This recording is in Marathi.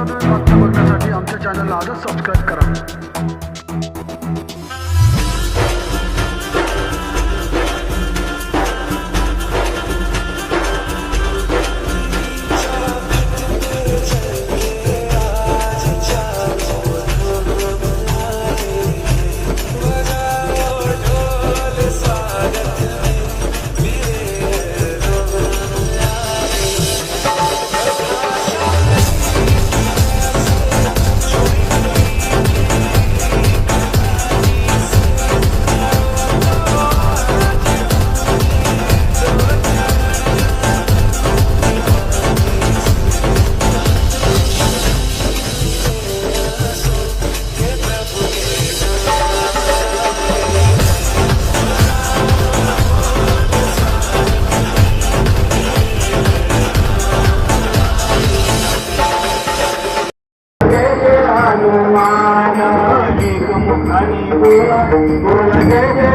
नवनवीन बातम्या बघण्यासाठी आमच्या चॅनलला आजच सबस्क्राईब करा. దేశము అని పూల పూల జయ